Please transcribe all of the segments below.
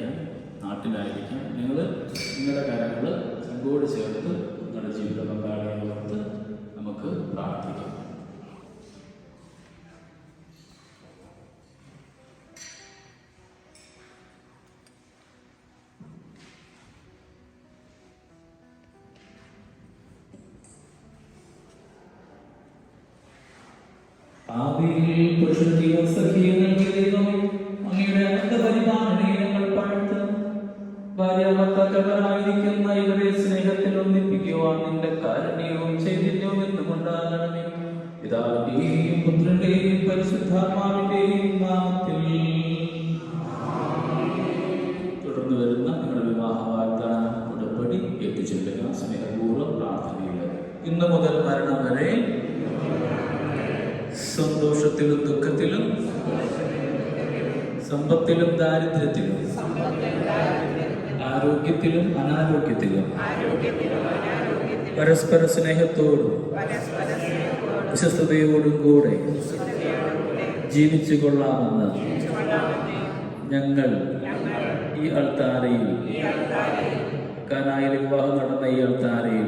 മരിച്ചുപോയവരായിരിക്കാം നാട്ടിലായിരിക്കാം നിങ്ങൾ നിങ്ങളുടെ കാര്യങ്ങൾ ചങ്കോട് ചേർത്ത് നിങ്ങളുടെ ജീവിത പങ്കാളിയെ ഓർത്ത് നമുക്ക് പ്രാർത്ഥിക്കാം. ആവിയിൽ പുരുഷ സഖിയോ പരിശുദ്ധാത്മാവിന്റെയും നാമത്തിൽ. തുടർന്ന് വരുന്ന നിങ്ങളുടെ വിവാഹ വാഗ്ദാനം ഉടമ്പടി എത്തിച്ചെല്ലുക സ്നേഹപൂർവം പ്രാർത്ഥനയില്ല ഇന്ന് മുതൽ മരണം വരെ സന്തോഷത്തിലും ദുഃഖത്തിലും സമ്പത്തിലും ദാരിദ്ര്യത്തിലും ആരോഗ്യത്തിലും അനാരോഗ്യത്തിലും പരസ്പര സ്നേഹത്തോടും വിശ്വസ്തയോടും കൂടെ ജീവിച്ചു കൊള്ളാമെന്ന് ഞങ്ങൾ ഈ അൾത്താരയിൽ കനായി വിവാഹം നടന്ന ഈ അൾത്താരയിൽ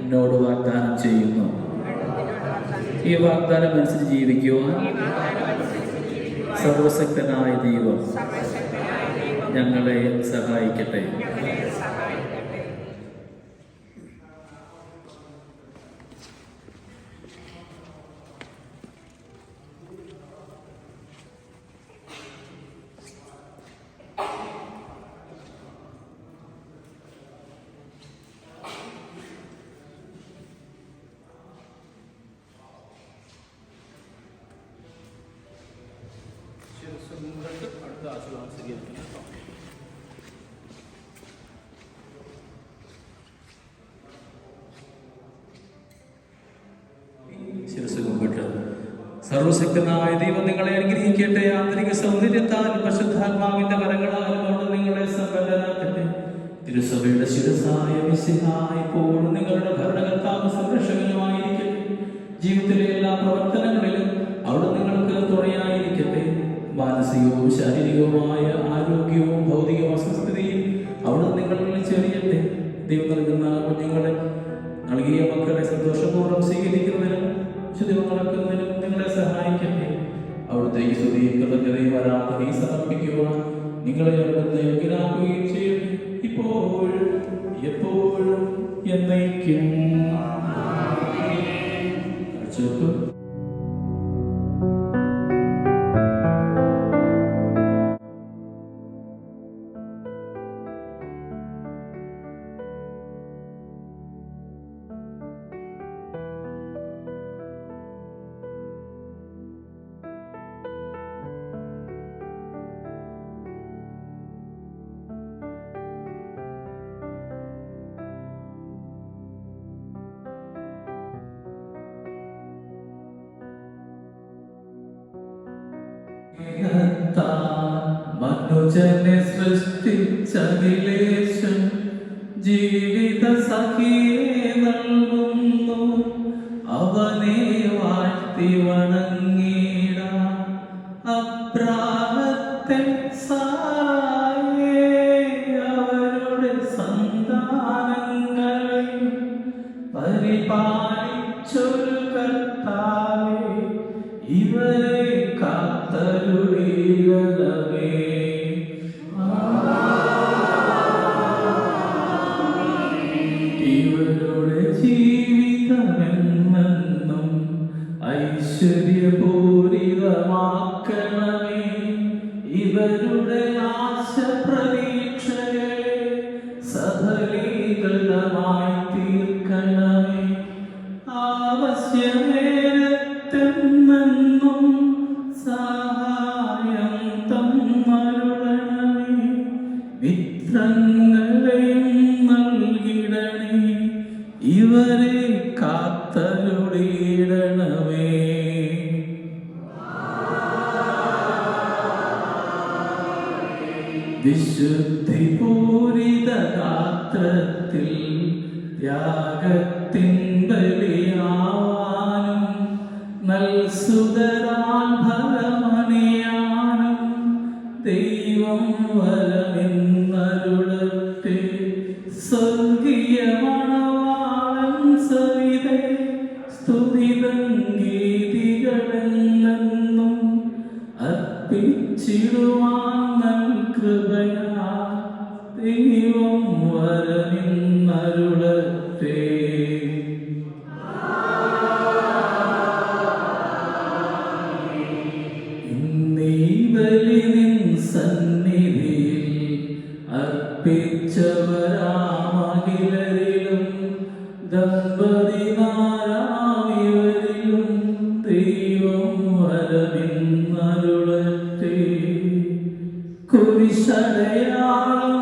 എന്നോട് വാഗ്ദാനം ചെയ്യുന്നു. ഈ വാഗ്ദാനം അനുസരിച്ച് ജീവിക്കുവാൻ സർവശക്തനായ ദൈവം ഞങ്ങളെ സഹായിക്കട്ടെ. അടുത്ത ആശീർവാദം സ്വീകരിക്കണം ശിരസ് കുമ്പിട്ട് സർവശക്തനായ ദൈവം നിങ്ങളെ അനുഗ്രഹിക്കട്ടെ. ആന്തരിക സൗന്ദര്യത്താൽ പശുദ്ധാത്മാവിന്റെ വരങ്ങളാലും നിങ്ങളെ സമ്പന്നരാക്കട്ടെ തിരുസഭയുടെ ശിരസായ വിശിഹായ പോലും നിങ്ങളുടെ ഭരണകർത്താവ് സംരക്ഷകനുമായിരിക്കട്ടെ. ജീവിതത്തിലെ എല്ലാ പ്രവർത്തനങ്ങളിലും അവിടെ നിങ്ങൾക്ക് തുണയായിരിക്കട്ടെ. മാനസികവും ശാരീരികവുമായ ആരോഗ്യവും ഭൗതിക അസ്വസ്ഥതയും അവിടെ നിങ്ങളിൽ വിളിച്ചറിയട്ടെ. ദൈവം നൽകുന്ന കുഞ്ഞുങ്ങളെ നൽകിയ മക്കളെ സന്തോഷപൂർവം സ്വീകരിക്കുന്നതിനും ശുദ്ധിമ നടക്കുന്നതിനും നിങ്ങളെ സഹായിക്കട്ടെ. അവിടുത്തെ ഈ സ്തുതിയും കൃതജ്ഞതയും ആരാധനയും സമർപ്പിക്കുവാൻ നിങ്ങളെ അവിടുന്ന് യോഗ്യനാക്കുകയും ചെയ്യും. ഇപ്പോഴും എപ്പോഴും എന്നേക്കും. കാഴ്ചവെപ്പ് മനുജനെ സൃഷ്ടിച്ചതിലേശം ജീവിത സഖിയെ നൽകുന്നു. അവനെ വാഴ്ത്തി വണങ്ങിട സഫലീകൃതമായി തീർക്കണമേ ആവശ്യമേരത്തെന്നെന്നും സഹായം തമ്മരുളണമേ മിത്രങ്ങളെയും നൽകിടണേ. ഇവരെ കാത്തരുളിയിടണമേ. വിശുദ്ധി പൂരിത ത്യാഗത്തിൻ ബലിയാനും നൽസുതരാൽ ഫലമണിയാനും ദൈവം വരമിന്നരുളട്ടെ സ്വർഗീയ മണവാളൻ ദൈവം വരമിന്നരുളട്ടെ കുരിശടയാളം